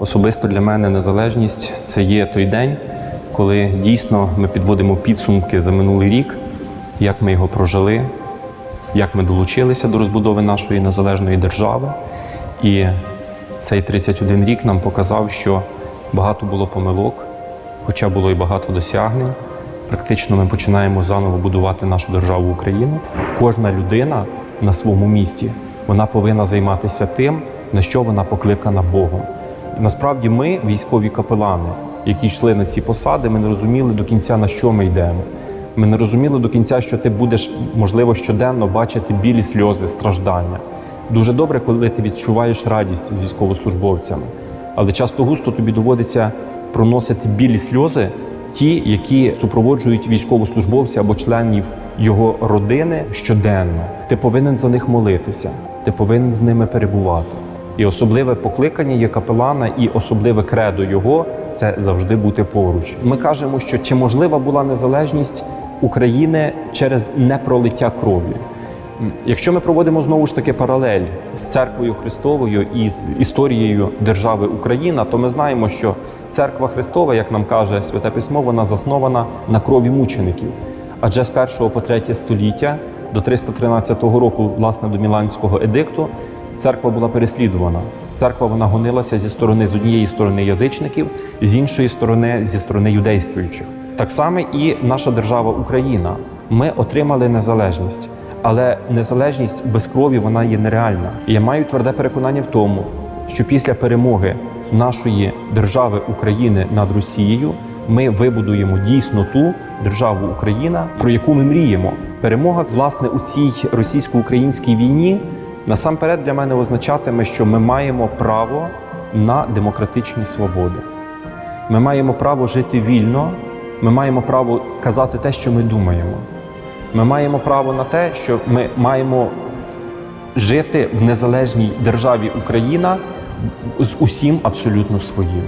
Особисто для мене незалежність це є той день, коли дійсно ми підводимо підсумки за минулий рік, як ми його прожили, як ми долучилися до розбудови нашої незалежної держави. І цей 31 рік нам показав, що багато було помилок, хоча було і багато досягнень. Практично ми починаємо заново будувати нашу державу Україну. Кожна людина на своєму місці вона повинна займатися тим, на що вона покликана Богом. Насправді ми, військові капелани, які йшли на ці посади, ми не розуміли до кінця, на що ми йдемо. Ми не розуміли до кінця, що ти будеш, можливо, щоденно бачити білі сльози, страждання. Дуже добре, коли ти відчуваєш радість з військовослужбовцями, але часто густо тобі доводиться проносити білі сльози, ті, які супроводжують військовослужбовця або членів його родини щоденно. Ти повинен за них молитися, ти повинен з ними перебувати. І особливе покликання є капелана, і особливе кредо його це завжди бути поруч. Ми кажемо, що чи можлива була незалежність України через непролиття крові. Якщо ми проводимо знову ж таки паралель з церквою Христовою і з історією держави Україна, то ми знаємо, що церква Христова, як нам каже Святе Письмо, вона заснована на крові мучеників. Адже з 1 по 3 століття до 313 року, власне, до Міланського едикту, церква була переслідувана. Церква вона гонилася зі сторони з однієї сторони язичників, з іншої сторони зі сторони юдействуючих. Так само і наша держава Україна. Ми отримали незалежність. Але незалежність без крові вона є нереальна. Я маю тверде переконання в тому, що після перемоги нашої держави України над Росією ми вибудуємо дійсно ту державу Україна, про яку ми мріємо. Перемога власне у цій російсько-українській війні насамперед для мене означатиме, що ми маємо право на демократичні свободи. Ми маємо право жити вільно, ми маємо право казати те, що ми думаємо. Ми маємо право на те, що ми маємо жити в незалежній державі Україна з усім абсолютно своїм.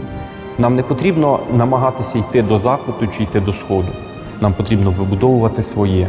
Нам не потрібно намагатися йти до заходу чи йти до сходу. Нам потрібно вибудовувати своє.